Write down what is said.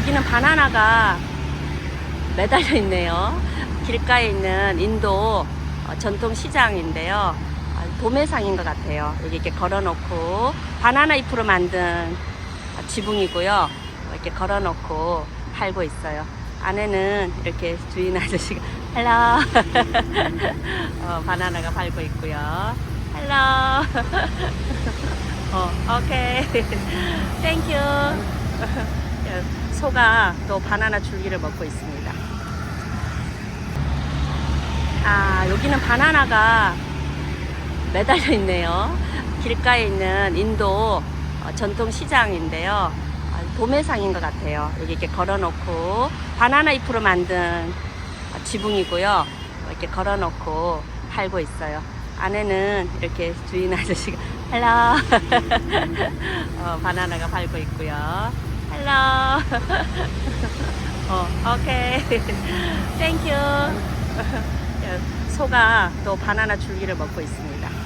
여기는 바나나가 매달려 있네요. 길가에 있는 인도 어, 전통 시장인데요. 아, 도매상인 것 같아요. 여기 이렇게 걸어놓고 바나나 잎으로 만든 어, 지붕이고요. 어, 이렇게 걸어놓고 팔고 있어요. 안에는 이렇게 주인 아저씨가 헬로 어, 바나나가 팔고 있고요. 헬로 어, 오케이 땡큐 소가 또 바나나 줄기를 먹고 있습니다. 아, 여기는 바나나가 매달려 있네요. 길가에 있는 인도 어, 전통 시장인데요. 아, 도매상인 것 같아요. 여기 이렇게 걸어놓고 바나나 잎으로 만든 어, 지붕이고요. 어, 이렇게 걸어놓고 팔고 있어요. 안에는 이렇게 주인 아저씨가 헬로 어, 바나나가 팔고 있고요. 헬로 어, 오케이 땡큐 소가 또 바나나 줄기를 먹고 있습니다.